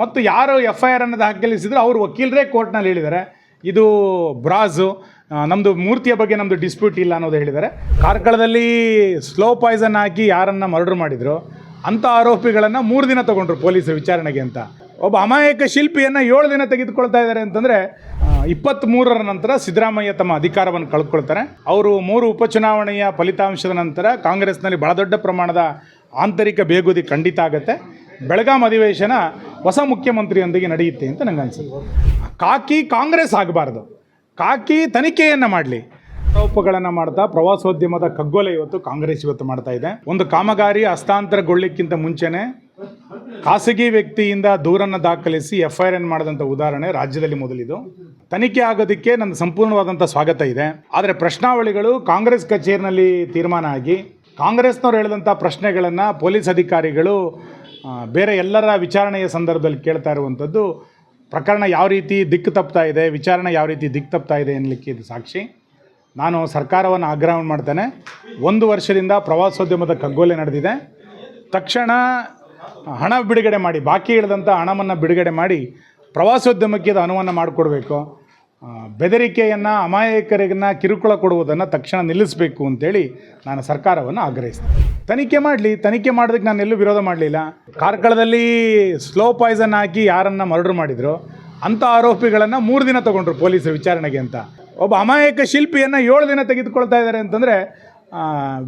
ಮತ್ತು ಯಾರು F I R ಅನ್ನೋದು ದಾಖಲಿಸಿದ್ರು ಅವರು ವಕೀಲರೇ ಕೋರ್ಟ್ನಲ್ಲಿ ಹೇಳಿದ್ದಾರೆ. ಇದು ಬ್ರಾಜು ನಮ್ಮದು ಮೂರ್ತಿಯ ಬಗ್ಗೆ ನಮ್ಮದು ಡಿಸ್ಪ್ಯೂಟ್ ಇಲ್ಲ ಅನ್ನೋದು ಹೇಳಿದ್ದಾರೆ. ಕಾರ್ಕಳದಲ್ಲಿ ಸ್ಲೋ ಪಾಯ್ಸನ್ ಹಾಕಿ ಯಾರನ್ನು ಮರ್ಡರ್ ಮಾಡಿದ್ರು. ಅಂಥ ಆರೋಪಿಗಳನ್ನು ಮೂರು ದಿನ ತಗೊಂಡ್ರು ಪೊಲೀಸರು ವಿಚಾರಣೆಗೆ ಅಂತ. ಒಬ್ಬ ಅಮಾಯಕ ಶಿಲ್ಪಿಯನ್ನು ಏಳು ದಿನ ತೆಗೆದುಕೊಳ್ತಾ ಇದ್ದಾರೆ ಅಂತಂದರೆ ಇಪ್ಪತ್ತ್ಮೂರರ ನಂತರ ಸಿದ್ದರಾಮಯ್ಯ ತಮ್ಮ ಅಧಿಕಾರವನ್ನು ಕಳ್ಕೊಳ್ತಾರೆ. ಅವರು ಮೂರು ಉಪಚುನಾವಣೆಯ ಫಲಿತಾಂಶದ ನಂತರ ಕಾಂಗ್ರೆಸ್ನಲ್ಲಿ ಬಹಳ ದೊಡ್ಡ ಪ್ರಮಾಣದ ಆಂತರಿಕ ಬೇಗುದಿ ಖಂಡಿತ ಆಗುತ್ತೆ. ಬೆಳಗಾಂ ಅಧಿವೇಶನ ಹೊಸ ಮುಖ್ಯಮಂತ್ರಿಯೊಂದಿಗೆ ನಡೆಯುತ್ತೆ ಅಂತ ನಂಗೆ ಅನಿಸುತ್ತೆ. ಕಾಕಿ ಕಾಂಗ್ರೆಸ್ ಆಗಬಾರ್ದು. ಕಾಕಿ ತನಿಖೆಯನ್ನು ಮಾಡಲಿ. ಆರೋಪಗಳನ್ನು ಮಾಡ್ತಾ ಪ್ರವಾಸೋದ್ಯಮದ ಕಗ್ಗೊಲೆ ಇವತ್ತು ಕಾಂಗ್ರೆಸ್ ಇವತ್ತು ಮಾಡ್ತಾ ಇದೆ. ಒಂದು ಕಾಮಗಾರಿ ಹಸ್ತಾಂತರಗೊಳ್ಳಿಕ್ಕಿಂತ ಮುಂಚೆನೆ ಖಾಸಗಿ ವ್ಯಕ್ತಿಯಿಂದ ದೂರನ್ನು ದಾಖಲಿಸಿ ಎಫ್ ಐ ಆರ್ ಎನ್ ಮಾಡಿದಂಥ ಉದಾಹರಣೆ ರಾಜ್ಯದಲ್ಲಿ ಮೊದಲಿದು. ತನಿಖೆ ಆಗೋದಕ್ಕೆ ನನ್ನ ಸಂಪೂರ್ಣವಾದಂಥ ಸ್ವಾಗತ ಇದೆ. ಆದರೆ ಪ್ರಶ್ನಾವಳಿಗಳು ಕಾಂಗ್ರೆಸ್ ಕಚೇರಿನಲ್ಲಿ ತೀರ್ಮಾನ ಆಗಿ ಕಾಂಗ್ರೆಸ್ನವ್ರು ಹೇಳಿದಂಥ ಪ್ರಶ್ನೆಗಳನ್ನು ಪೊಲೀಸ್ ಅಧಿಕಾರಿಗಳು ಬೇರೆ ಎಲ್ಲರ ವಿಚಾರಣೆಯ ಸಂದರ್ಭದಲ್ಲಿ ಕೇಳ್ತಾ ಇರುವಂಥದ್ದು, ಪ್ರಕರಣ ಯಾವ ರೀತಿ ದಿಕ್ಕು ತಪ್ತಾ ಇದೆ, ವಿಚಾರಣೆ ಯಾವ ರೀತಿ ದಿಕ್ಕು ತಪ್ತಾ ಇದೆ ಅನ್ನಲಿಕ್ಕೆ ಇದು ಸಾಕ್ಷಿ. ನಾನು ಸರ್ಕಾರವನ್ನು ಆಗ್ರಹ ಮಾಡ್ತೇನೆ. ಒಂದು ವರ್ಷದಿಂದ ಪ್ರವಾಸೋದ್ಯಮದ ಕಗ್ಗೊಲೆ ನಡೆದಿದೆ. ತಕ್ಷಣ ಹಣ ಬಿಡುಗಡೆ ಮಾಡಿ, ಬಾಕಿ ಇಳಿದಂಥ ಹಣವನ್ನು ಬಿಡುಗಡೆ ಮಾಡಿ ಪ್ರವಾಸೋದ್ಯಮಕ್ಕೆ ಇದು ಅನುವನ್ನು ಮಾಡಿಕೊಡ್ಬೇಕು. ಬೆದರಿಕೆಯನ್ನು, ಅಮಾಯಕರಿಗನ್ನ ಕಿರುಕುಳ ಕೊಡುವುದನ್ನು ತಕ್ಷಣ ನಿಲ್ಲಿಸಬೇಕು ಅಂತೇಳಿ ನಾನು ಸರ್ಕಾರವನ್ನು ಆಗ್ರಹಿಸ್ತೇನೆ ತನಿಖೆ ಮಾಡಲಿ, ತನಿಖೆ ಮಾಡೋದಕ್ಕೆ ನಾನು ಎಲ್ಲೂ ವಿರೋಧ ಮಾಡಲಿಲ್ಲ. ಕಾರ್ಕಳದಲ್ಲಿ ಸ್ಲೋ ಪಾಯ್ಸನ್ ಹಾಕಿ ಯಾರನ್ನು ಮರ್ಡರ್ ಮಾಡಿದ್ರು, ಅಂಥ ಆರೋಪಿಗಳನ್ನು ಮೂರು ದಿನ ತಗೊಂಡ್ರು ಪೊಲೀಸರು ವಿಚಾರಣೆಗೆ ಅಂತ. ಒಬ್ಬ ಅಮಾಯಕ ಶಿಲ್ಪಿಯನ್ನು ಏಳು ದಿನ ತೆಗೆದುಕೊಳ್ತಾ ಇದ್ದಾರೆ ಅಂತಂದರೆ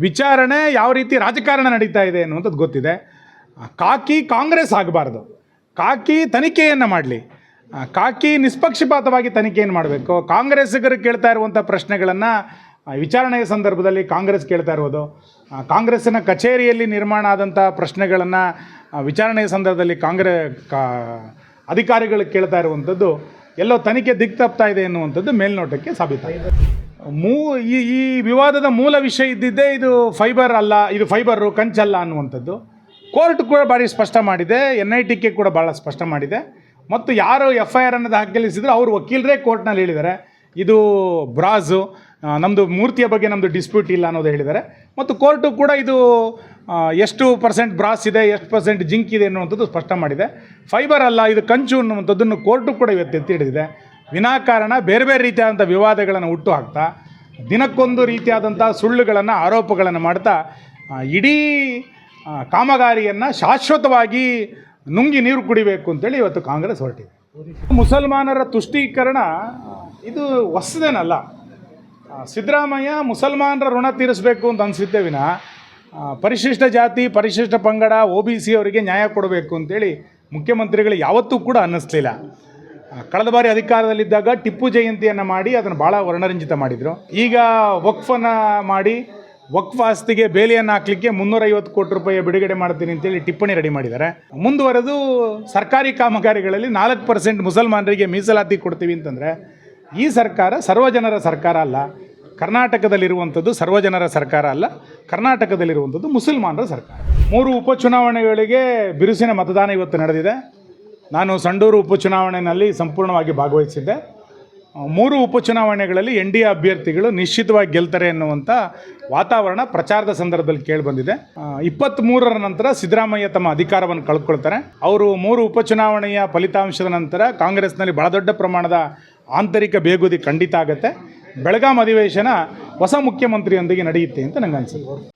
ವಿಚಾರಣೆ ಯಾವ ರೀತಿ ರಾಜಕಾರಣ ನಡೀತಾ ಇದೆ ಅನ್ನುವಂಥದ್ದು ಗೊತ್ತಿದೆ. ಕಾಕಿ ಕಾಂಗ್ರೆಸ್ ಆಗಬಾರ್ದು. ಕಾಕಿ ತನಿಖೆಯನ್ನು ಮಾಡಲಿ. ಕಾಕಿ ನಿಷ್ಪಕ್ಷಪಾತವಾಗಿ ತನಿಖೆಯನ್ನು ಮಾಡಬೇಕು? ಕಾಂಗ್ರೆಸ್ಸಿಗರು ಕೇಳ್ತಾ ಇರುವಂಥ ಪ್ರಶ್ನೆಗಳನ್ನು ವಿಚಾರಣೆಯ ಸಂದರ್ಭದಲ್ಲಿ ಕಾಂಗ್ರೆಸ್ ಕೇಳ್ತಾ ಇರೋದು. ಕಾಂಗ್ರೆಸ್ಸಿನ ಕಚೇರಿಯಲ್ಲಿ ನಿರ್ಮಾಣ ಆದಂಥ ಪ್ರಶ್ನೆಗಳನ್ನು ವಿಚಾರಣೆಯ ಸಂದರ್ಭದಲ್ಲಿ ಕಾಂಗ್ರೆ, ಕಾ, ಅಧಿಕಾರಿಗಳು ಕೇಳ್ತಾ ಇರುವಂಥದ್ದು ಎಲ್ಲೋ ತನಿಖೆ ದಿಕ್ಕು ತಪ್ತಾ ಇದೆ ಎನ್ನುವಂಥದ್ದು ಮೇಲ್ನೋಟಕ್ಕೆ ಸಾಬೀತಾಗಿದೆ. ಮೂ, ಈ ಈ ವಿವಾದದ ಮೂಲ ವಿಷಯ ಇದ್ದಿದ್ದೇ ಇದು ಫೈಬರ್ ಅಲ್ಲ, ಇದು ಫೈಬರು, ಕಂಚಲ್ಲ ಅನ್ನುವಂಥದ್ದು. ಕೋರ್ಟ್ ಕೂಡ ಭಾರಿ ಸ್ಪಷ್ಟ ಮಾಡಿದೆ, ಎನ್ ಐ ಟಿಗೆ ಕೂಡ ಭಾಳ ಸ್ಪಷ್ಟ ಮಾಡಿದೆ. ಮತ್ತು ಯಾರು ಎಫ್ ಐ ಆರ್ ಅನ್ನೋದು ದಾಖಲಿಸಿದ್ರು ಅವ್ರ ವಕೀಲರೇ ಕೋರ್ಟ್ನಲ್ಲಿ ಹೇಳಿದ್ದಾರೆ. ಇದು ಬ್ರಾಝು ನಮ್ಮದು ಮೂರ್ತಿಯ ಬಗ್ಗೆ ನಮ್ಮದು ಡಿಸ್ಪ್ಯೂಟ್ ಇಲ್ಲ ಅನ್ನೋದು ಹೇಳಿದ್ದಾರೆ. ಮತ್ತು ಕೋರ್ಟು ಕೂಡ ಇದು ಎಷ್ಟು ಪರ್ಸೆಂಟ್ ಬ್ರಾಸ್ ಇದೆ, ಎಷ್ಟು ಪರ್ಸೆಂಟ್ ಜಿಂಕ್ ಇದೆ ಅನ್ನುವಂಥದ್ದು ಸ್ಪಷ್ಟ ಮಾಡಿದೆ. ಫೈಬರ್ ಅಲ್ಲ, ಇದು ಕಂಚು ಅನ್ನುವಂಥದ್ದನ್ನು ಕೋರ್ಟು ಕೂಡ ಇವತ್ತು ಎತ್ತಿ ಹಿಡಿದಿದೆ ವಿನಾಕಾರಣ ಬೇರೆ ಬೇರೆ ರೀತಿಯಾದಂಥ ವಿವಾದಗಳನ್ನು ಹುಟ್ಟು ಹಾಕ್ತಾ, ದಿನಕ್ಕೊಂದು ರೀತಿಯಾದಂಥ ಸುಳ್ಳುಗಳನ್ನು, ಆರೋಪಗಳನ್ನು ಮಾಡ್ತಾ ಇಡೀ ಕಾಮಗಾರಿಯನ್ನು ಶಾಶ್ವತವಾಗಿ ನುಂಗಿ ನೀರು ಕುಡಿಬೇಕು ಅಂತೇಳಿ ಇವತ್ತು ಕಾಂಗ್ರೆಸ್ ಹೊರಟಿದೆ. ಮುಸಲ್ಮಾನರ ತುಷ್ಟೀಕರಣ, ಇದು ಹೊಸದೇನಲ್ಲ. ಸಿದ್ದರಾಮಯ್ಯ ಮುಸಲ್ಮಾನರ ಋಣ ತೀರಿಸಬೇಕು ಅಂತ ಅನಿಸುತ್ತೆ ವಿನ ಪರಿಶಿಷ್ಟ ಜಾತಿ, ಪರಿಶಿಷ್ಟ ಪಂಗಡ, ಒ ಬಿ ಸಿ ಅವರಿಗೆ ನ್ಯಾಯ ಕೊಡಬೇಕು ಅಂತೇಳಿ ಮುಖ್ಯಮಂತ್ರಿಗಳು ಯಾವತ್ತೂ ಕೂಡ ಅನ್ನಿಸ್ಲಿಲ್ಲ. ಕಳೆದ ಬಾರಿ ಅಧಿಕಾರದಲ್ಲಿದ್ದಾಗ ಟಿಪ್ಪು ಜಯಂತಿಯನ್ನು ಮಾಡಿ ಅದನ್ನು ಭಾಳ ವರ್ಣರಂಜಿತ ಮಾಡಿದರು. ಈಗ ವಕ್ಫನ್ನು ಮಾಡಿ ವಕ್ಫ್ ಆಸ್ತಿಗೆ ಬೇಲಿಯನ್ನು ಹಾಕಲಿಕ್ಕೆ ಮುನ್ನೂರೈವತ್ತು ಕೋಟಿ ರೂಪಾಯಿ ಬಿಡುಗಡೆ ಮಾಡ್ತೀನಿ ಅಂತೇಳಿ ಟಿಪ್ಪಣಿ ರೆಡಿ ಮಾಡಿದ್ದಾರೆ. ಮುಂದುವರೆದು ಸರ್ಕಾರಿ ಕಾಮಗಾರಿಗಳಲ್ಲಿ ನಾಲ್ಕು ಪರ್ಸೆಂಟ್ ಮುಸಲ್ಮಾನರಿಗೆ ಮೀಸಲಾತಿ ಕೊಡ್ತೀವಿ ಅಂತಂದರೆ, ಈ ಸರ್ಕಾರ ಸರ್ವಜನರ ಸರ್ಕಾರ ಅಲ್ಲ, ಕರ್ನಾಟಕದಲ್ಲಿರುವಂಥದ್ದು ಸರ್ವಜನರ ಸರ್ಕಾರ ಅಲ್ಲ, ಕರ್ನಾಟಕದಲ್ಲಿರುವಂಥದ್ದು ಮುಸಲ್ಮಾನರ ಸರ್ಕಾರ. ಮೂರು ಉಪಚುನಾವಣೆಗಳಿಗೆ ಬಿರುಸಿನ ಮತದಾನ ಇವತ್ತು ನಡೆದಿದೆ. ನಾನು ಸಂಡೂರು ಉಪಚುನಾವಣೆಯಲ್ಲಿ ಸಂಪೂರ್ಣವಾಗಿ ಭಾಗವಹಿಸಿದ್ದೆ. ಮೂರು ಉಪಚುನಾವಣೆಗಳಲ್ಲಿ ಎನ್ ಡಿ ಎ ಅಭ್ಯರ್ಥಿಗಳು ನಿಶ್ಚಿತವಾಗಿ ಗೆಲ್ತಾರೆ ಎನ್ನುವಂಥ ವಾತಾವರಣ ಪ್ರಚಾರದ ಸಂದರ್ಭದಲ್ಲಿ ಕೇಳಿಬಂದಿದೆ ಇಪ್ಪತ್ತ್ಮೂರರ ನಂತರ ಸಿದ್ದರಾಮಯ್ಯ ತಮ್ಮ ಅಧಿಕಾರವನ್ನು ಕಳ್ಕೊಳ್ತಾರೆ. ಅವರು ಮೂರು ಉಪಚುನಾವಣೆಯ ಫಲಿತಾಂಶದ ನಂತರ ಕಾಂಗ್ರೆಸ್ನಲ್ಲಿ ಬಹಳ ದೊಡ್ಡ ಪ್ರಮಾಣದ ಆಂತರಿಕ ಬೇಗುದಿ ಖಂಡಿತ ಆಗುತ್ತೆ. ಬೆಳಗಾಂ ಅಧಿವೇಶನ ಹೊಸ ಮುಖ್ಯಮಂತ್ರಿಯೊಂದಿಗೆ ನಡೆಯುತ್ತೆ ಅಂತ ನನಗೆ ಅನ್ಸುತ್ತೆ.